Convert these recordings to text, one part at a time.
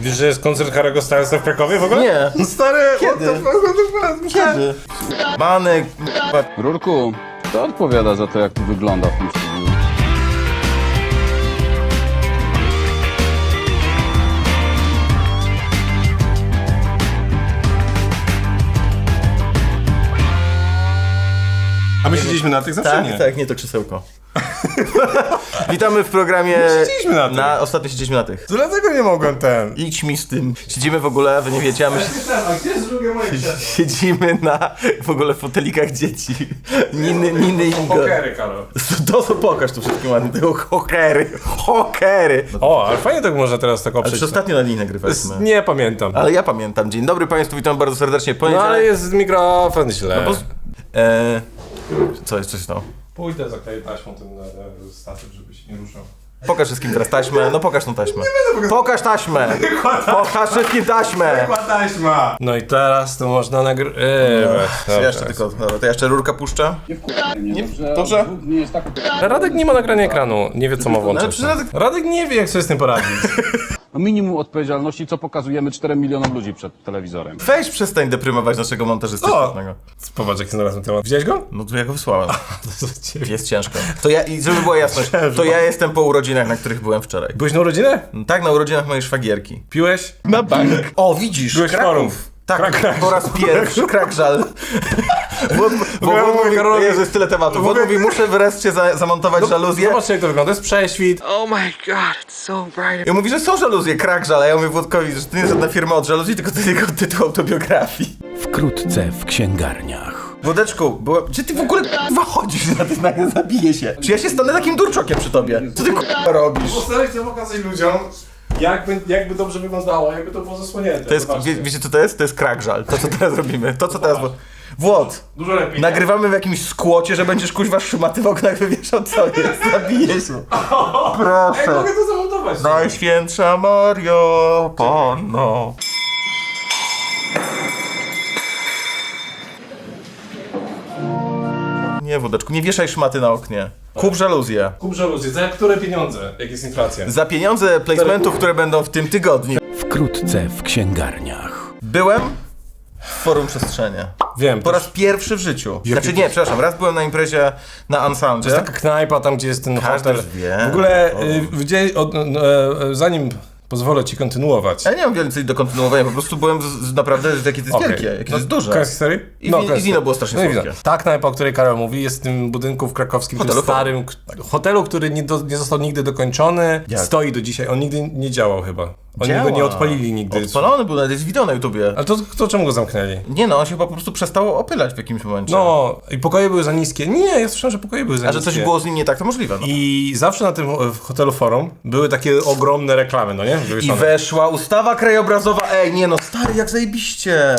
Wiesz, że jest koncert Harry'ego Stylesa w Krakowie w ogóle? Nie. Stary, Kiedy? what the fuck, what the fuck? Kiedy? Banek, Rurku, kto odpowiada za to, jak tu wygląda w tym A my siedzieliśmy na tych zawsze tak, nie. tak, nie to krzesełko. Witamy w programie. Siedzieliśmy na tym. Na, ostatnio siedzieliśmy na tych. To Dlatego nie mogłem ten. Idź mi z tym. Siedzimy w ogóle, wy nie wiecie, a my A gdzie jest drugie moje siedzimy na w ogóle fotelikach dzieci. Niny, Niny i Ingo. Pokery, Karol. To co pokaż tu wszystkim ładnie, tego hokery. Hokery. O, ale fajnie tak można teraz tak Ale oprzeć. czy ostatnio na linii nagrywaliśmy? Nie pamiętam. Ale ja pamiętam. Dzień dobry Państwu, witam bardzo serdecznie. No Poniedziałek. ale jest mikrofon źle. No bo... E... Co jest, coś stało? Pójdę zakleję taśmą ten e, statyw, żeby się nie ruszał. Pokaż wszystkim teraz taśmę. No pokaż tą taśmę. Pokaż taśmę. Pokaż wszystkim taśmę. taśma! No i teraz to można nagrywać. Ja jeszcze tylko, dobra, to ja jeszcze rurka puszczę. Nie, dobrze? Nie jest tak... Radek nie ma nagrania ekranu, nie wie co ma włączyć. Radek nie wie jak sobie z tym poradzić. No minimum odpowiedzialności, co pokazujemy 4 milionom ludzi przed telewizorem. Weź przestań deprymować naszego montażysty O! świetnego. Popatrz jaki znalazłem temat. Widziałeś go? No to ja go wysłałem. Jest ciężko. To ja, i żeby była jasność, to ja jestem po urodzinach, na których byłem wczoraj. Byłeś na urodzinę? Tak, na urodzinach mojej szwagierki. Piłeś? Na bank. O, widzisz, Byłeś Kraków. forum. Tak, Krak- krak- po raz pierwszy, krakżal. Bo, bo, Ja bo mówi, jest tyle tematów. Bo mówi, muszę wreszcie za, zamontować żaluzję. Zobaczcie jak to wygląda, to jest prześwit. Oh my god, it's so bright. I mówi, że są żaluzje, krakżal, a ja mówię Włodkowi, że to nie jest żadna firma od żaluzji, tylko to tylko tytuł autobiografii. Wkrótce w księgarniach. Włodeczku, była... czy ty w ogóle k***wa chodzisz na tych nagle zabije się? Czy ja się stanę takim durczokiem przy tobie? Co ty k***wa robisz? Postaraj się pokazać ludziom, jakby, jakby dobrze wyglądało, jakby to było zasłonięte. To jest, wie, wiecie co to jest? To jest krakżal. To co teraz robimy. To co teraz... Włod, Dużo lepiej. nagrywamy w jakimś skłocie, że będziesz kuźwa szmaty w oknach wywieszał co jest. Zabije się. Ej, Proszę. mogę to zamontować. Najświętsza Mario Panno. Nie, Wodeczku, nie wieszaj szmaty na oknie. Kup żaluzję. Kup żaluzję. Za które pieniądze? Jak jest inflacja? Za pieniądze placementów, które będą w tym tygodniu. Wkrótce w księgarniach. Byłem w Forum Przestrzenie. Wiem. Po raz pierwszy w życiu. Znaczy nie, przepraszam, raz byłem na imprezie na Unsoundzie. To jest taka knajpa tam, gdzie jest ten Każdy hotel. wie. W ogóle, y, widzieli- od, no, e, zanim pozwolę ci kontynuować. Ja nie mam więcej do kontynuowania, po prostu byłem z, z naprawdę, jakie to jest Okej. wielkie, jakie to jest No, duże. Koniec historii? I wi- koniec i wino było strasznie no słodkie. Ta knajpa, o której Karol mówi, jest w tym budynku w krakowskim, Hotelu tym starym k- hotelu, który nie, do, nie został nigdy dokończony. Jak? Stoi do dzisiaj. On nigdy nie działał chyba. Oni Działa. go nie odpalili nigdy. Odpalony był, nawet jest wideo na YouTubie. Ale to, to czemu go zamknęli? Nie no, on się po prostu przestało opylać w jakimś momencie. No, i pokoje były za niskie. Nie, ja słyszałem, że pokoje były za A że niskie. coś było z nim nie tak, to możliwe. No. I zawsze na tym w hotelu Forum były takie ogromne reklamy, no nie? I weszła ustawa krajobrazowa. Ej, nie no, stary, jak zajebiście.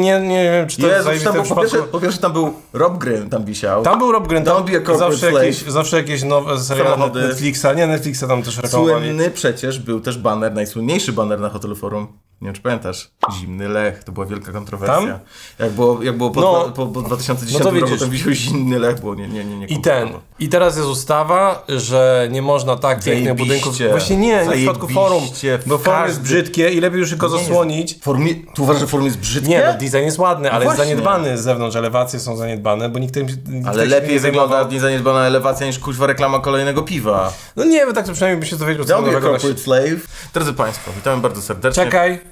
Nie, nie wiem, czy to jest Jezu, zajebiste tam był, po, pierwsze, po pierwsze tam był Rob Gryn, tam wisiał. Tam był Rob Grant, tam a corporate zawsze jakieś, zawsze jakieś nowe seriale. Netflixa, nie Netflixa tam też reklamowali. Słynny przecież był też baner, najsłynniejszy baner na hotelu Forum. Nie wiem, czy pamiętasz. Zimny Lech, to była wielka kontrowersja. Tam? Jak było, jak było po, No. dwa, po, po 2010 No to roku, tam wisiał zimny Lech, było nie, nie, nie, nie I ten. I teraz jest ustawa, że nie można tak pięknych budynków. Właśnie nie, nie w przypadku forum. Bo forum jest brzydkie i lepiej już go Nie jest. zasłonić. Formie, tu uważasz, że forum jest brzydkie? Nie, no design jest ładny, ale jest właśnie. zaniedbany z zewnątrz, elewacje są zaniedbane, bo nikt tym Ale lepiej nie wygląda zajmował. niezaniedbana elewacja niż kuźwa reklama kolejnego piwa. No nie wiem, tak to przynajmniej by się dowiedział co nowego. slave. Drodzy Państwo, witamy bardzo serdecznie. Czekaj.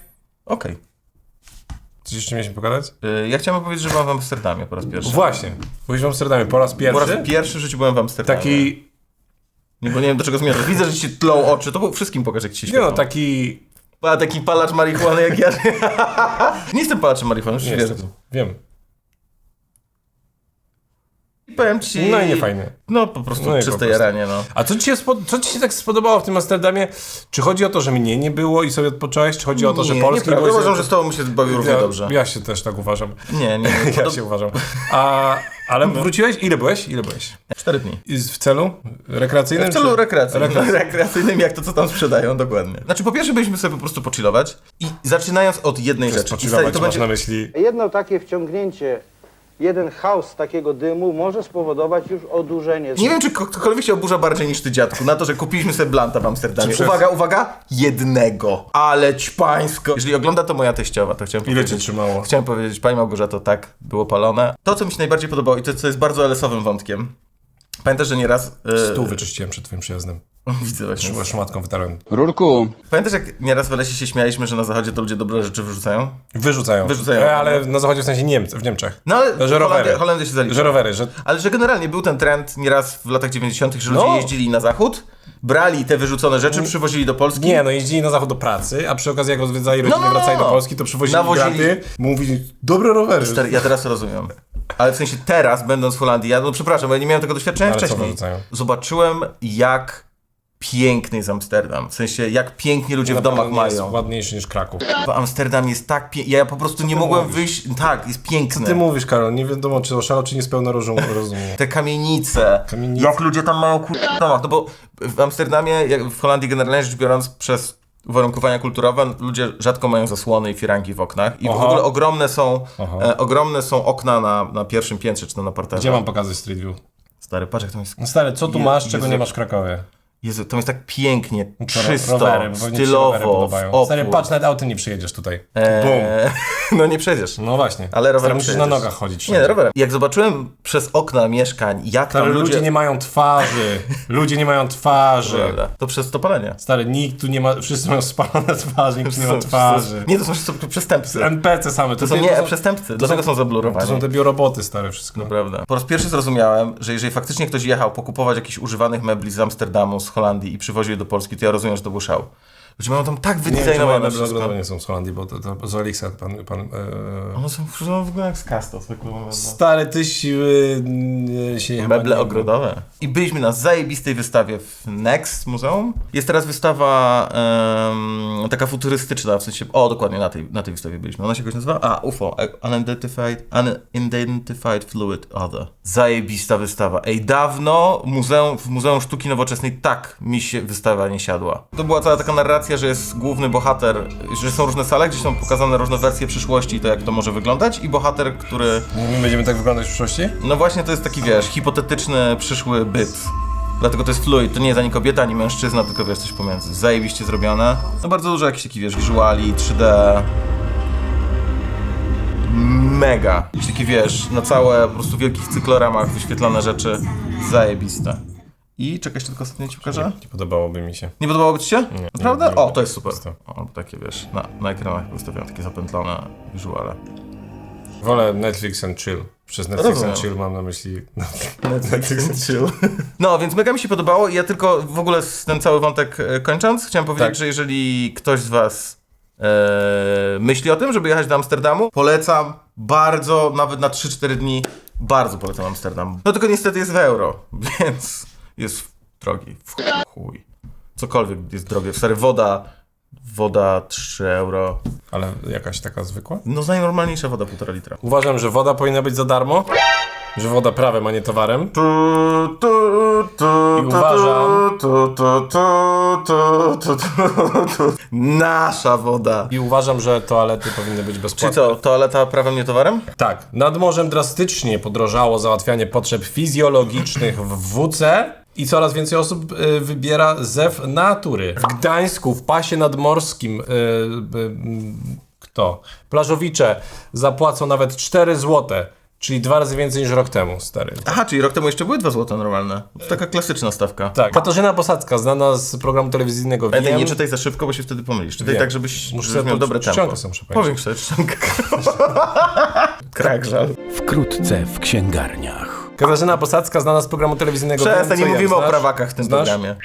Okej. Coś jeszcze mieliśmy pokazać? Y, Ja chciałem powiedzieć, że byłem w Amsterdamie po raz pierwszy. Właśnie. Byłeś w Amsterdamie po raz Po pierwszy. raz pierwszy w życiu byłem w Amsterdamie. Taki, Nie, bo nie wiem do czego zmierzasz. Widzę, że ci tlą oczy, to wszystkim pokaż jak ci się nie no, taki... Taki palacz marihuany jak ja. nie jestem palaczem marihuany, już Nie. Wiem. I powiem ci... No i nie fajnie. No po prostu No i po czyste prostu. jaranie, no. A co ci, się co ci się tak spodobało w tym Amsterdamie? Czy chodzi o to, że mnie nie było i sobie odpocząłeś? Czy chodzi o to, że nie, Polski nie, byłeś- uważam, że z tobą się bawił równie ja, dobrze. Ja się też tak uważam. Nie, nie, nie. Ja się uważam. A, ale wróciłeś? Ile byłeś? Ile byłeś? Cztery dni. I W celu rekreacyjnym? W celu rekreacyjnym. Rekreacyjnym. rekreacyjnym, jak to, co tam sprzedają, dokładnie. Znaczy, po pierwsze, byliśmy sobie po prostu pochillować i zaczynając od jednej rzeczy. Pochillować to masz będzie... na myśli. Jedno takie wciągnięcie jeden haus takiego dymu może spowodować już odurzenie. Nie wiem, czy ko- ktokolwiek się oburza bardziej niż ty, dziadku, na to, że kupiliśmy sobie blanta w Amsterdamie. Czy przez- Uwaga, uwaga, jednego. Ale ćpańsko. Jeżeli ogląda to moja teściowa, to chciałem Ile powiedzieć. cię trzymało? Chciałem powiedzieć, pani Małgorzato, tak, było palone. To, co mi się najbardziej podobało i to, co jest bardzo LS-owym wątkiem. Pamiętasz, że nieraz... Yy, Stół wyczyściłem przed twoim przyjazdem. Widzę właśnie. Szma- Szmatką wytarłem. Rurku, Pamiętasz, jak nieraz w lesie się śmialiśmy, że na zachodzie to ludzie dobre rzeczy wyrzucają? Wyrzucają. Wyrzucają. E, ale na zachodzie w sensie Niemcy, w Niemczech. No ale Że rowery. Holandia, Holandia się zalicza. Że rowery, że Ale że generalnie był ten trend nieraz w latach 90., że ludzie No. jeździli na zachód, brali te wyrzucone rzeczy, przywozili do Polski. Nie, no jeździli na zachód do pracy, a przy okazji jak odwiedzali rodziny, No, no, no. wracali do Polski, to przywozili Nawozili. migranty, mówili, dobre rowery. Ja teraz rozumiem. Ale w sensie teraz, będąc w Holandii, ja no przepraszam, bo ja nie miałem tego doświadczenia Ale wcześniej. wyrzucają? Zobaczyłem, jak piękny jest Amsterdam. W sensie, jak pięknie ludzie w domach Naprawdę jest mają. ładniejszy niż Kraków. Bo Amsterdam jest tak piękny. Ja po prostu nie mogłem mówisz? wyjść. Tak, jest piękny. Ty mówisz, Karol, nie wiadomo, czy oszalał, czy nie spełna rozumu. Te kamienice. Kamienice. Jak ludzie tam mają kur... w domach. No bo w Amsterdamie, jak w Holandii generalnie rzecz biorąc, przez uwarunkowania kulturowe, ludzie rzadko mają zasłony i firanki w oknach. I w Aha. ogóle ogromne są, e, ogromne są okna na, na pierwszym piętrze, czy na parterze. Gdzie mam pokazać Street View? Stary, patrz jak tam jest... No Stary, co tu Je- masz, czego nie masz w Krakowie? Jezu, to jest tak pięknie, czysto, rowery stylowo, w opór. Stary, patrz, nawet autem nie przyjedziesz tutaj. Bum. No nie przejdziesz. No właśnie. Ale rowerem musisz na nogach chodzić Nie, wszędzie. rowerem. Jak zobaczyłem przez okna mieszkań, jak Stary, tam ludzie... ludzie... nie mają twarzy. Ludzie nie mają twarzy. To przez to palenie. Stary, nikt tu nie ma, wszyscy mają spalone twarze, nikt tu nie ma twarzy. Nie, to są przestępcy. NPC same. To są nie przestępcy, dlatego są zablurowani. To są te bioroboty stare wszystko. Prawda. Po raz pierwszy zrozumiałem, że jeżeli faktycznie ktoś jechał pokupować jakichś używanych mebli z Amsterdamu, z Holandii i przywoził je do Polski, to ja rozumiem, że to był szał. Ludzie mają tam tak meble wszystko. nie są z Holandii, bo to, to z Olixa pan... pan e... One są w ogóle jak z Casto, zwykłe. Stary, ty siły e, się chyba Meble nie- ogrodowe. I byliśmy na zajebistej wystawie w Next Muzeum. Jest teraz wystawa em, taka futurystyczna, w sensie, o dokładnie na tej, na tej wystawie byliśmy. Ona się jakoś nazywa? A, UFO, Unidentified, Unidentified Fluid Other. Zajebista wystawa. Ej, dawno muzeum, w Muzeum Sztuki Nowoczesnej tak mi się wystawa nie siadła. To była cała taka narracja, że jest główny bohater, że są różne sale, gdzie są pokazane różne wersje przyszłości i to jak to może wyglądać i bohater, który My będziemy tak wyglądać w przyszłości? no właśnie to jest taki, wiesz, hipotetyczny przyszły byt. Dlatego to jest fluid, to nie jest ani kobieta, ani mężczyzna, tylko wiesz, coś pomiędzy. Zajebiście zrobione. No bardzo dużo jakichś takich, wiesz, wizuali, 3D. Mega. Jakieś takie, wiesz, na całe, po prostu wielkich cykloramach wyświetlone rzeczy. Zajebiste. I czekaj, jeszcze tylko ostatnio ci pokażę. Nie podobałoby mi się. Nie podobało ci się? Naprawdę? nie, nie. O, to jest super. O, takie, wiesz, na, na ekranach wystawiam takie zapętlone wizuale. Wolę Netflix and chill. Przez Netflix Rozumiem. and chill mam na myśli... Netflix and chill. No, więc mega mi się podobało i ja tylko w ogóle ten cały wątek e, kończąc, chciałem powiedzieć, Tak. że jeżeli ktoś z was e, myśli o tym, żeby jechać do Amsterdamu, polecam bardzo, nawet na 3-4 dni, bardzo polecam Amsterdam. No tylko niestety jest w euro, więc jest drogi, w chuj. Cokolwiek jest drogie. Stary, woda, woda 3 euro. Ale jakaś taka zwykła? No najnormalniejsza woda 1,5 litra. Uważam, że woda powinna być za darmo. Że woda prawem, a nie towarem. Tu, tu, tu, I uważam- tu, tu, tu, tu, tu, tu, tu. Nasza woda. I uważam, że toalety powinny być bezpłatne. co, toaleta prawem, nie towarem? Tak. Nad morzem drastycznie podrożało załatwianie potrzeb fizjologicznych w WC i coraz więcej osób y, wybiera zew natury. W Gdańsku, w pasie nadmorskim, y, y, y, kto? Plażowicze zapłacą nawet 4 złote, czyli dwa razy więcej niż rok temu, stary. Aha, czyli rok temu jeszcze były dwa złote normalne. To taka klasyczna stawka. Tak. Katarzyna Posadzka, znana z programu telewizyjnego Wiem. nie czytaj za szybko, bo się wtedy pomylisz. Czytaj Wiem. tak, żebyś, Muszę żebyś sobie miał po- dobre tempo. sobie muszę sobie czcionkę. Krak żal. Wkrótce w księgarniach. Katarzyna Posadzka, znana z programu telewizyjnego Przestań, nie jem. mówimy o Znasz? prawakach w tym Znasz? programie.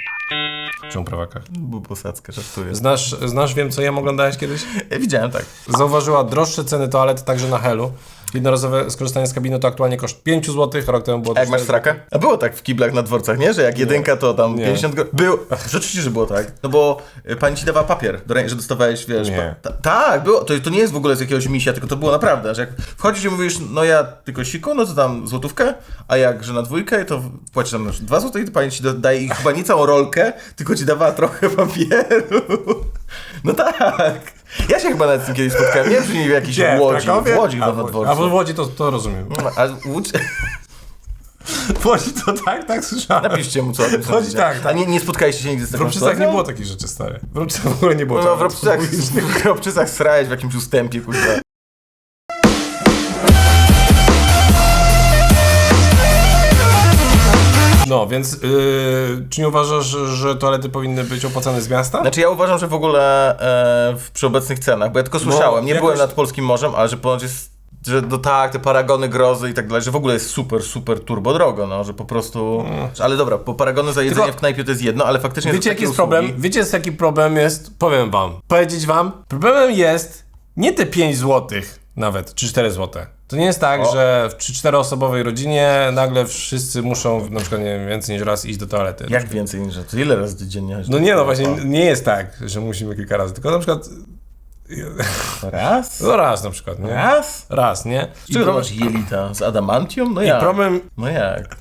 Czemu prawakach? Był posadzkę, żartuję. Znasz, znasz Wiem, co jem? Oglądałeś kiedyś? Ja widziałem tak. Zauważyła droższe ceny toalet także na Helu. Jednorazowe skorzystanie z kabiny to aktualnie koszt 5 zł, rok temu było A jak masz 4 frakę? A było tak w kiblach na dworcach, nie? Że jak jedynka to tam Nie. 50 go... Był. Rzeczywiście, że było tak. No bo y, pani ci dawała papier, do rę- że dostawałeś, wiesz... Nie. Pa... Ta, tak, było. To, to nie jest w ogóle z jakiegoś misia, tylko to było naprawdę, że jak wchodzisz i mówisz, no ja tylko siku, no to tam złotówkę, a jak, że na dwójkę, to płacisz tam już dwa złote i to pani ci da- daje chyba nie całą rolkę, tylko ci dawała trochę papieru. No tak. Ja się chyba nawet z tym kiedyś spotkałem. Nie wiem, czy nie w jakiejś Gdzie? w Łodzi. Krakowie? W Łodzi chyba dworcu. A w Łodzi to, to rozumiem. No, A Łódź... W Łodzi to tak, tak słyszałem. Napiszcie mu, co o tym Chodzi sądzicie. tak, tak. A nie, nie spotkaliście się nigdy z W taką Ropczycach nie sytuacją? było takich rzeczy, stary. W Ropczycach w ogóle nie było No, w Ropczycach, w Ropczycach srałeś w jakimś ustępie, kurwa. No, więc yy, czy nie uważasz, że, toalety powinny być opłacane z miasta? Znaczy ja uważam, że w ogóle e, w, przy obecnych cenach, bo ja tylko słyszałem, nie jakoś- byłem nad Polskim Morzem, ale że ponoć jest, że no tak, te paragony grozy i tak dalej, że w ogóle jest super, super turbo drogo, no, że po prostu... Ale dobra, po paragony za jedzenie Mm. Tylko- w knajpie to jest jedno, ale faktycznie... Wiecie jaki jest problem? Wiecie jaki problem jest? Powiem wam. Powiedzieć wam? Problemem jest nie te 5 zł nawet, czy 4 zł. To nie jest tak, O. że w 3-4 osobowej rodzinie nagle wszyscy muszą na przykład nie wiem, więcej niż raz iść do toalety. Jak więcej niż to? Ile razy dziennie? No nie no, właśnie nie jest tak, że musimy kilka razy, tylko na przykład Raz? no raz na przykład, nie? Raz? Raz, nie? Czy masz jelita? Z adamantium? No I jak? problem, No jak?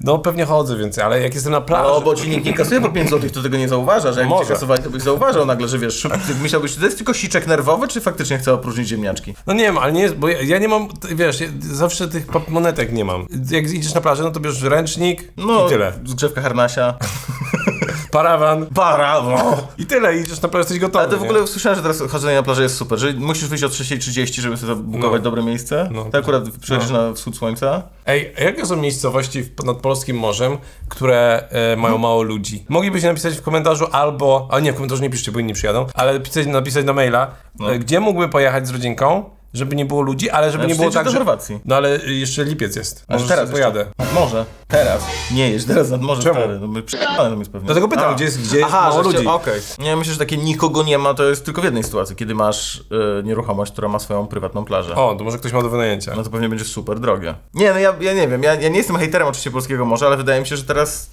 No pewnie chodzę więcej, ale jak jestem na plaży... No, bo ci nikt nie kasuje po 5 zł, to tego nie zauważa, że jak Może. cię kasowali, to byś zauważał nagle, że wiesz, myślałbyś, czy to jest tylko siczek nerwowy, czy faktycznie chce opróżnić ziemniaczki? No nie wiem, ale nie jest, bo ja, ja nie mam, wiesz, ja zawsze tych monetek nie mam. Jak idziesz na plażę, no to bierzesz ręcznik No, i tyle. zgrzewka harnasia. Parawan Brawo! i tyle, idziesz na plażę, jesteś gotowy. Ale to w nie? ogóle słyszałem, że teraz chodzenie na plaży jest super, że musisz wyjść o 3.30, żeby sobie zabukować No. dobre miejsce. No. Ty akurat przychodzisz na wschód słońca. Ej, jakie są miejscowości nad Polskim Morzem, które e, mają mało ludzi? Moglibyście napisać w komentarzu albo, a nie, w komentarzu nie piszcie, bo inni przyjadą, ale pisać, napisać na maila, No. e, gdzie mógłbym pojechać z rodzinką, żeby nie było ludzi, ale żeby Ale nie było tak, do że... Chorwacji. No ale jeszcze lipiec jest, może teraz pojadę. Nad morze. Teraz. Nie jedź teraz nad morze, Czemu? stary. No my tam jest pewnie. Dlatego pytam, A. gdzie jest- gdzie jest Aha, mało ludzi. Okej. Nie, myślę, że takie nikogo nie ma, to jest tylko w jednej sytuacji, kiedy masz y, nieruchomość, która ma swoją prywatną plażę. O, to może ktoś ma do wynajęcia. No to pewnie będzie super drogie. Nie, no ja, ja nie wiem, ja, ja nie jestem hejterem oczywiście Polskiego Morza, ale wydaje mi się, że teraz...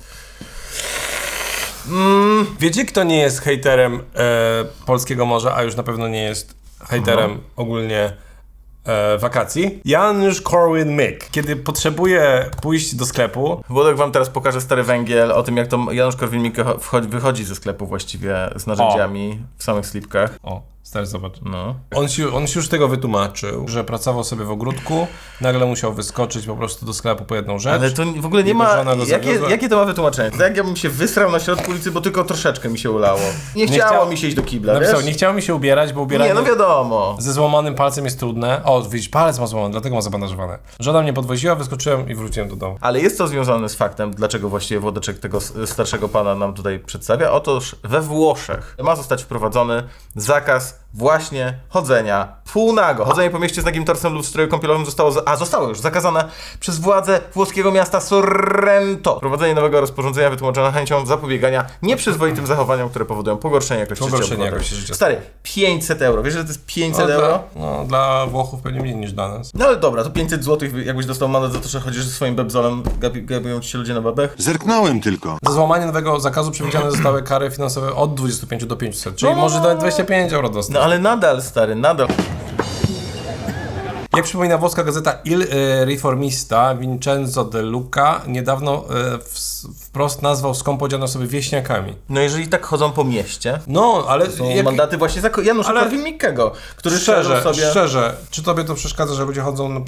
Wiecie, kto nie jest hejterem e, Polskiego Morza, a już na pewno nie jest hejterem ogólnie e, wakacji? Janusz Korwin-Mikke. Kiedy potrzebuje pójść do sklepu, Włodek wam teraz pokaże stary węgiel o tym, jak to Janusz Korwin-Mikke wychodzi ze sklepu właściwie z narzędziami w samych slipkach. o, stary, zobacz. No. On się, on się już tego wytłumaczył, że pracował sobie w ogródku, nagle musiał wyskoczyć po prostu do sklepu po jedną rzecz. Ale to w ogóle nie ma... Jakie, jakie to ma wytłumaczenie? To jak ja bym się wysrał na środku ulicy, bo tylko troszeczkę mi się ulało. Nie, Nie chciało chciał- mi się iść do kibla, Napisał, wiesz? nie chciało mi się ubierać, bo ubieranie Nie, no wiadomo. ze złamanym palcem jest trudne. O, widzisz, palec ma złamany, dlatego ma zabandażowane. Żona mnie podwoziła, wyskoczyłem i wróciłem do domu. Ale jest to związane z faktem, dlaczego właściwie Włodeczek tego starszego pana nam tutaj przedstawia. Otóż we Włoszech ma zostać wprowadzony zakaz podcast właśnie chodzenia półnago. Chodzenie po mieście z nagim torsem lub w stroju kąpielowym zostało, za- a zostało już zakazane przez władze włoskiego miasta Sorrento. Wprowadzenie nowego rozporządzenia wytłumaczone chęcią zapobiegania nieprzyzwoitym zachowaniom, które powodują pogorszenie jakości życia. Pogorszenie obywateli. jakości życia. Stary, 500 euro. Wiesz, że to jest 500 No, euro? dla, no, dla Włochów pewnie mniej niż dla nas. No ale dobra, to 500 zł, jakbyś dostał mandat za to, że chodzisz ze swoim bebzolem, gapi- gapią ci się ludzie na babech. Zerknąłem tylko. Za złamanie nowego zakazu przewidziane zostały kary finansowe od 25 do 500, czyli może nawet 25 euro dostać. Ale nadal, stary, nadal. Jak przypomina włoska gazeta Il e, Riformista, Vincenzo De Luca niedawno e, w, wprost nazwał skąpo odziane osoby wieśniakami. No jeżeli tak chodzą po mieście, No, ale są jak, mandaty właśnie za Janusza Ale- Korwin-Mikkego, który szczerze, sobie... szczerze, czy tobie to przeszkadza, że ludzie chodzą e,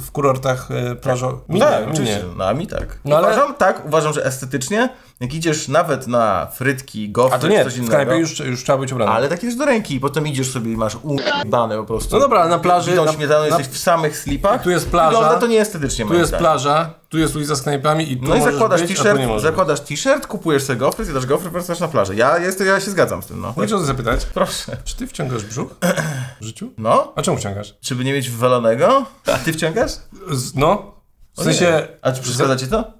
w kurortach e, plażo... Mi tak, nie, mi oczywiście. nie. No a mi tak. No ale- Uważam, tak, uważam, że estetycznie, jak idziesz nawet na frytki, gofry, A to nie, coś w knajpie już, już trzeba być ubrany. ale takie wiesz do ręki i potem idziesz sobie i masz udane po prostu. No dobra, na plaży- Widą na- śmietaną, na- jesteś w samych slipach. Tu jest plaża. Wygląda to nieestetycznie, Tu jest plaża, tu jest ulica z knajpami i tu No i zakładasz być, t-shirt, zakładasz t-shirt, kupujesz sobie gofry, zjadasz gofry, wracasz na plażę. Ja, jest, ja się zgadzam z tym, no. Cię zapytać, Proszę. czy ty wciągasz brzuch w życiu? No? A czemu wciągasz? Żeby nie mieć wywalonego? A ty wciągasz? Z, no, w sensie... A czy przeszkadza ci to?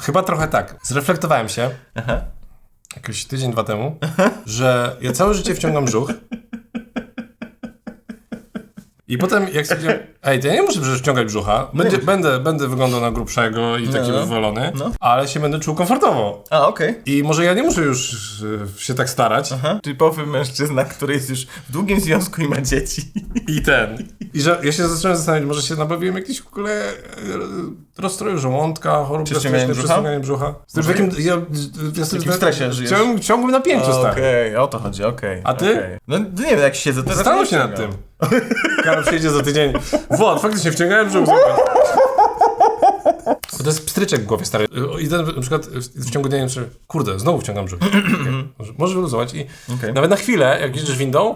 Chyba trochę tak. Zreflektowałem się Aha. jakoś tydzień, dwa temu, że ja całe życie wciągam brzuch I potem jak stwierdziłem, ej, to ja nie muszę przecież wciągać brzucha, Będzie, będę, będę wyglądał na grubszego i taki No. wywalony, No. ale się będę czuł komfortowo. A, okej. I może ja nie muszę już e, się tak starać. Aha. Typowy mężczyzna, który jest już w długim związku i ma dzieci. I ten. I że ja się zacząłem zastanawiać, może się nabawiłem jakiś w ogóle e, rozstroju żołądka, chorób gastrycznych, brzucha? przeciąganie brzucha. Z tym, w jakim, ja, ja jestem jakim stresie żyjesz? Ciągłym, ciągłym napięciu, stary. Okej, o to chodzi, okej. A ty? okej. No nie wiem, jak siedzę, to Zastanów się nie nad tym. Karol przyjdzie za tydzień. Włod, faktycznie wciągałem brzuch. Bo to jest pstryczek w głowie, stary. I ten, na przykład w ciągu dnia, czy kurde, znowu wciągam brzuch. Okay. Może, możesz wyluzować i Okej. nawet na chwilę, jak jedziesz windą,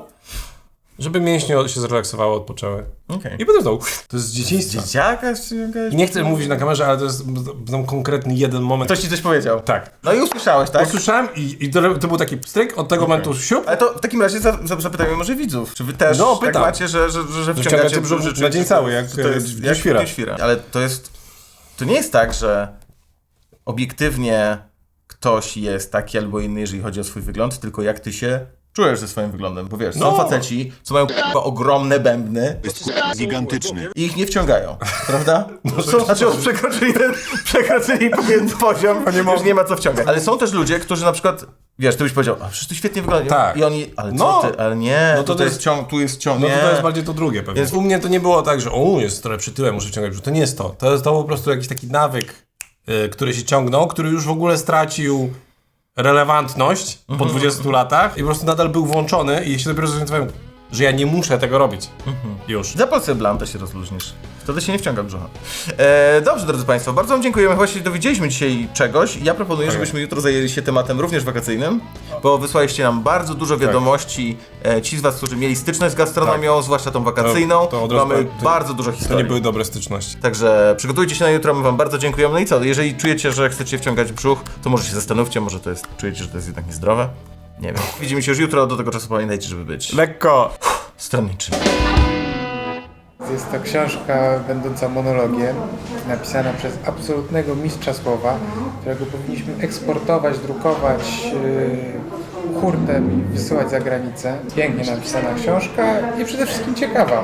żeby mięśnie się zrelaksowały, odpoczęły. Okej. I potem znowu. To jest z dzieciństwa. Dzieciaka czy jakaś... Nie chcę mówić na kamerze, ale to jest tam konkretny jeden moment. Ktoś ci coś powiedział? Tak. No i usłyszałeś, tak? Usłyszałem i, i to, to był taki pstryk, od tego momentu siup, Ale to w takim razie za, za, zapytajmy może widzów. Czy wy też No, tak macie, że, że, że, że wciągacie wciągacie brzuch na dzień cały, jak, to jest e, jak świra. świra. Ale to jest... To nie jest tak, że obiektywnie ktoś jest taki albo inny, jeżeli chodzi o swój wygląd, tylko jak ty się czujesz ze swoim wyglądem. Bo wiesz, są No. faceci, co mają k***a, ogromne bębny Gigantyczny. i ich nie wciągają, prawda? Są, znaczy już przekroczyli ten, przekroczyli pewien poziom, już nie ma co wciągać. Ale są też ludzie, którzy na przykład, wiesz, ty byś powiedział, a przecież ty świetnie wyglądasz. Tak. I oni, ale co No. ty, ale nie, No to to, to jest jest- ciąg, tu jest ciąg, No nie. to, to jest bardziej to drugie pewnie. Więc- U mnie to nie było tak, że o, jest trochę przytyłem, muszę ciągać brzuch. To nie jest to. To jest to po prostu jakiś taki nawyk, y, który się ciągnął, który już w ogóle stracił relevantność po Mhm. 20 latach i po prostu nadal był włączony i się dopiero zorientowałem, że ja nie muszę tego robić. Mhm. Już. Zapal sobie blantę się rozluźnisz. Wtedy się nie wciąga brzucha. E, dobrze, drodzy Państwo, bardzo Wam dziękujemy. Właśnie dowiedzieliśmy dzisiaj czegoś. Ja proponuję, żebyśmy jutro zajęli się tematem również wakacyjnym, bo wysłaliście nam bardzo dużo wiadomości. E, ci z Was, którzy mieli styczność z gastronomią, zwłaszcza tą wakacyjną, Tak. To- to od razu mamy powiem, to- bardzo dużo To historii. nie były dobre styczności. Także przygotujcie się na jutro, my Wam bardzo dziękujemy. No i co, jeżeli czujecie, że chcecie wciągać brzuch, to może się zastanówcie, może to jest, czujecie, że to jest jednak niezdrowe. Nie wiem. Widzimy się już jutro, do tego czasu pamiętajcie, żeby być Lekko. stronniczym. Jest to książka będąca monologiem, napisana przez absolutnego mistrza słowa, którego powinniśmy eksportować, drukować yy, hurtem i wysyłać za granicę. Pięknie napisana książka i przede wszystkim ciekawa.